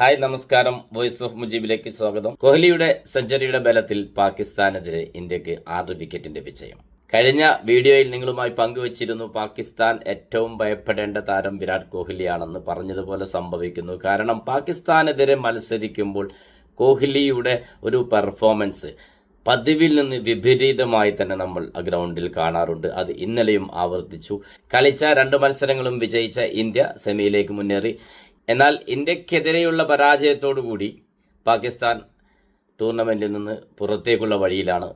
Hi നമസ്കാരം. Voice of മുജീബിലേക്ക് സ്വാഗതം. കോഹ്ലിയുടെ സെഞ്ചുറിയുടെ ബലത്തിൽ പാകിസ്ഥാനെതിരെ ഇന്ത്യയ്ക്ക് ആറ് വിക്കറ്റിന്റെ വിജയം. കഴിഞ്ഞ വീഡിയോയിൽ നിങ്ങളുമായി പങ്കുവച്ചിരുന്നു പാകിസ്ഥാൻ ഏറ്റവും ഭയപ്പെടേണ്ട താരം വിരാട് കോഹ്ലിയാണെന്ന് പറഞ്ഞതുപോലെ സംഭവിക്കുന്നു. കാരണം പാകിസ്ഥാനെതിരെ മത്സരിക്കുമ്പോൾ കോഹ്ലിയുടെ ഒരു പെർഫോമൻസ് പതിവിൽ നിന്ന് വിപരീതമായി തന്നെ നമ്മൾ ഗ്രൗണ്ടിൽ കാണാറുണ്ട്. അത് ഇന്നലെയും ആവർത്തിച്ചു. കളിച്ച രണ്ട് മത്സരങ്ങളും വിജയിച്ച ഇന്ത്യ സെമിയിലേക്ക് മുന്നേറി. എന്നാൽ ഇന്ത്യക്കെതിരെയുള്ള പരാജയത്തോടുകൂടി പാകിസ്ഥാൻ ടൂർണമെന്റിൽ നിന്ന് പുറത്തേക്കുള്ള വഴിയിലാണ്.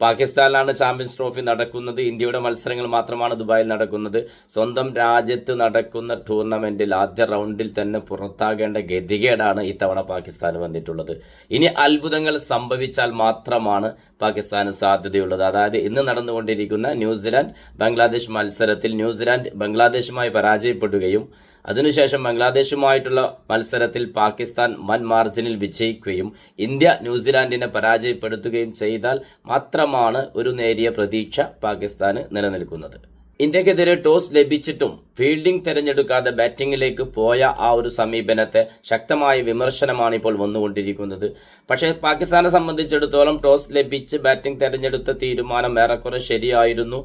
പാകിസ്ഥാനിലാണ് ചാമ്പ്യൻസ് ട്രോഫി നടക്കുന്നത്. ഇന്ത്യയുടെ മത്സരങ്ങൾ മാത്രമാണ് ദുബായിൽ നടക്കുന്നത്. സ്വന്തം രാജ്യത്ത് നടക്കുന്ന ടൂർണമെന്റിൽ ആദ്യ റൗണ്ടിൽ തന്നെ പുറത്താകേണ്ട ഗതികേടാണ് ഇത്തവണ പാകിസ്ഥാൻ വന്നിട്ടുള്ളത്. ഇനി അത്ഭുതങ്ങൾ സംഭവിച്ചാൽ മാത്രമാണ് പാകിസ്ഥാന് സാധ്യതയുള്ളത്. അതായത് ഇന്ന് നടന്നുകൊണ്ടിരിക്കുന്ന ന്യൂസിലാൻഡ് ബംഗ്ലാദേശ് മത്സരത്തിൽ ന്യൂസിലാൻഡ് ബംഗ്ലാദേശുമായി പരാജയപ്പെടുകയും അതിനുശേഷം ബംഗ്ലാദേശുമായിട്ടുള്ള മത്സരത്തിൽ പാകിസ്ഥാൻ വൻ മാർജിനിൽ വിജയിക്കുകയും ഇന്ത്യ ന്യൂസിലാൻഡിനെ പരാജയപ്പെടുത്തുകയും ചെയ്താൽ മാത്രമാണ് ഒരു നേരിയ പ്രതീക്ഷ പാകിസ്ഥാന് നിലനിൽക്കുന്നത്. ഇന്ത്യക്കെതിരെ ടോസ് ലഭിച്ചിട്ടും ഫീൽഡിംഗ് തിരഞ്ഞെടുക്കാതെ ബാറ്റിംഗിലേക്ക് പോയ ആ ഒരു സമീപനത്തെ ശക്തമായ വിമർശനമാണ് ഇപ്പോൾ വന്നുകൊണ്ടിരിക്കുന്നത്. പക്ഷേ പാകിസ്ഥാനെ സംബന്ധിച്ചിടത്തോളം ടോസ് ലഭിച്ച് ബാറ്റിംഗ് തിരഞ്ഞെടുത്ത തീരുമാനം ഏറെക്കുറെ ശരിയായിരുന്നു.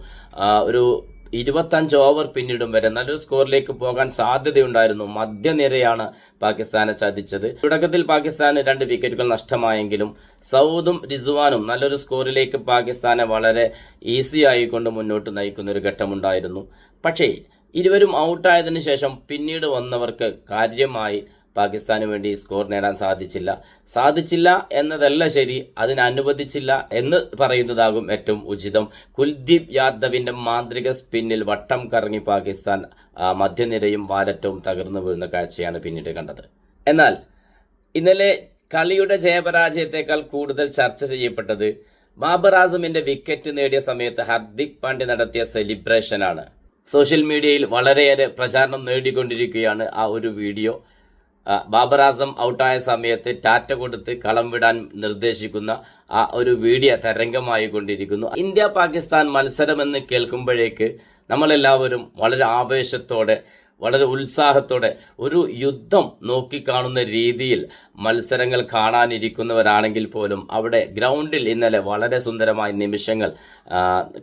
ഒരു ഇരുപത്തഞ്ച് ഓവർ പിന്നിടും വരെ നല്ലൊരു സ്കോറിലേക്ക് പോകാൻ സാധ്യതയുണ്ടായിരുന്നു. മധ്യനിരയാണ് പാകിസ്ഥാനെ ചതിച്ചത്. തുടക്കത്തിൽ പാകിസ്ഥാന് രണ്ട് വിക്കറ്റുകൾ നഷ്ടമായെങ്കിലും സൗദും റിസ്വാനും നല്ലൊരു സ്കോറിലേക്ക് പാകിസ്ഥാനെ വളരെ ഈസി ആയിക്കൊണ്ട് മുന്നോട്ട് നയിക്കുന്ന ഒരു ഘട്ടമുണ്ടായിരുന്നു. പക്ഷേ ഇരുവരും ഔട്ടായതിനു ശേഷം പിന്നീട് വന്നവർക്ക് കാര്യമായി പാകിസ്ഥാന് വേണ്ടി സ്കോർ നേടാൻ സാധിച്ചില്ല. സാധിച്ചില്ല എന്നതല്ല ശരി അതിന് അനുവദിച്ചില്ല എന്ന് പറയുന്നതാകും ഏറ്റവും ഉചിതം. കുൽദീപ് യാദവിന്റെ മാന്ത്രിക സ്പിന്നിൽ വട്ടം കറങ്ങി പാകിസ്ഥാൻ മധ്യനിരയും വാലറ്റവും തകർന്നു വീഴുന്ന കാഴ്ചയാണ് പിന്നീട് കണ്ടത്. എന്നാൽ ഇന്നലെ കളിയുടെ ജയപരാജയത്തെക്കാൾ കൂടുതൽ ചർച്ച ചെയ്യപ്പെട്ടത് ബാബർ ആസമിന്റെ വിക്കറ്റ് നേടിയ സമയത്ത് ഹർദിക് പാണ്ഡ്യ നടത്തിയ സെലിബ്രേഷനാണ് സോഷ്യൽ മീഡിയയിൽ വളരെയേറെ പ്രചാരണം നേടിക്കൊണ്ടിരിക്കുകയാണ് ആ ഒരു വീഡിയോ ബാബർ ആസം ഔട്ടായ സമയത്ത് ടാറ്റ കൊടുത്ത് കളം വിടാൻ നിർദ്ദേശിക്കുന്ന ആ ഒരു വീഡിയോ തരംഗമായി കൊണ്ടിരിക്കുന്നു. ഇന്ത്യ പാകിസ്ഥാൻ മത്സരമെന്ന് കേൾക്കുമ്പോഴേക്ക് നമ്മളെല്ലാവരും വളരെ ആവേശത്തോടെ വളരെ ഉത്സാഹത്തോടെ ഒരു യുദ്ധം നോക്കിക്കാണുന്ന രീതിയിൽ മത്സരങ്ങൾ കാണാനിരിക്കുന്നവരാണെങ്കിൽ പോലും അവിടെ ഗ്രൗണ്ടിൽ ഇന്നലെ വളരെ സുന്ദരമായ നിമിഷങ്ങൾ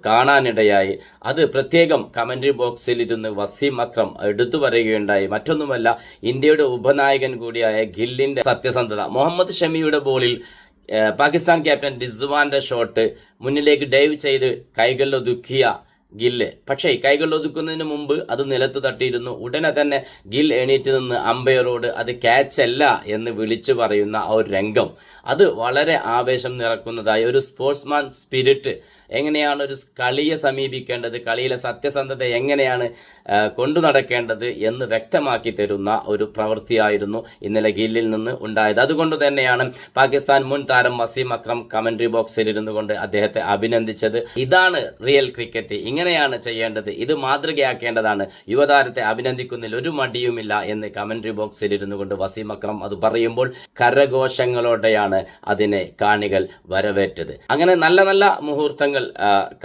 കാണാനിടയായി. അത് പ്രത്യേകം കമന്ററി ബോക്സിൽ ഇരുന്ന് വസീം അക്രം എടുത്തു പറയുകയുണ്ടായി. മറ്റൊന്നുമല്ല ഇന്ത്യയുടെ ഉപനായകൻ കൂടിയായ ഗില്ലിന്റെ സത്യസന്ധത. മുഹമ്മദ് ഷമിയുടെ ബോളിൽ പാകിസ്ഥാൻ ക്യാപ്റ്റൻ റിസ്വാന്റെ ഷോട്ട് മുന്നിലേക്ക് ഡൈവ് ചെയ്ത് കൈകളിൽ ഒതുക്കിയ ഗില്ല്. പക്ഷേ കൈകൾ ഒതുക്കുന്നതിന് മുമ്പ് അത് നിലത്ത് തട്ടിയിരുന്നു. ഉടനെ തന്നെ ഗിൽ എണീറ്റ് നിന്ന് അമ്പയറോട് അത് ക്യാച്ച് അല്ല എന്ന് വിളിച്ചു പറയുന്ന ആ ഒരു രംഗം. അത് വളരെ ആവേശം നിറക്കുന്നതായി ഒരു സ്പോർട്സ്മാൻ സ്പിരിറ്റ് എങ്ങനെയാണ് ഒരു കളിയെ സമീപിക്കേണ്ടത് കളിയിലെ സത്യസന്ധത എങ്ങനെയാണ് കൊണ്ടു നടക്കേണ്ടത് എന്ന് വ്യക്തമാക്കി തരുന്ന ഒരു പ്രവൃത്തിയായിരുന്നു ഇന്നലെ ഗില്ലിൽ നിന്ന് ഉണ്ടായത്. അതുകൊണ്ട് തന്നെയാണ് പാകിസ്ഥാൻ മുൻ താരം വസീം അക്രം കമന്ററി ബോക്സിൽ ഇരുന്നു കൊണ്ട് അദ്ദേഹത്തെ അഭിനന്ദിച്ചത്. ഇതാണ് റിയൽ ക്രിക്കറ്റ്. ഇങ്ങനെയാണ് ചെയ്യേണ്ടത്? ഇത് മാതൃകയാക്കേണ്ടതാണ്. യുവതാരത്തെ അഭിനന്ദിക്കുന്നതിൽ ഒരു മടിയുമില്ല എന്ന് കമന്ററി ബോക്സിൽ ഇരുന്നു കൊണ്ട് വസീം അക്രം അത് പറയുമ്പോൾ കരഘോഷങ്ങളോടെയാണ് അതിനെ കാണികൾ വരവേറ്റത്. അങ്ങനെ നല്ല നല്ല മുഹൂർത്തങ്ങൾ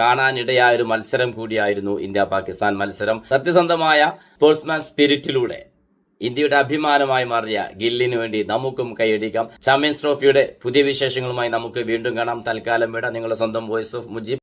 കാണാനിടയായ ഒരു മത്സരം കൂടിയായിരുന്നു ഇന്ത്യ പാകിസ്ഥാൻ മത്സരം. സത്യസന്ധമായ സ്പോർട്സ്മാൻ സ്പിരിറ്റിലൂടെ ഇന്ത്യയുടെ അഭിമാനമായി മാറിയ ഗില്ലിന് വേണ്ടി നമുക്കും കൈയടിക്കാം. ചാമ്പ്യൻസ് ട്രോഫിയുടെ പുതിയ വിശേഷങ്ങളുമായി നമുക്ക് വീണ്ടും കാണാം. തൽക്കാലം വിട നിങ്ങളുടെ സ്വന്തം വോയിസ് ഓഫ് മുജീബ്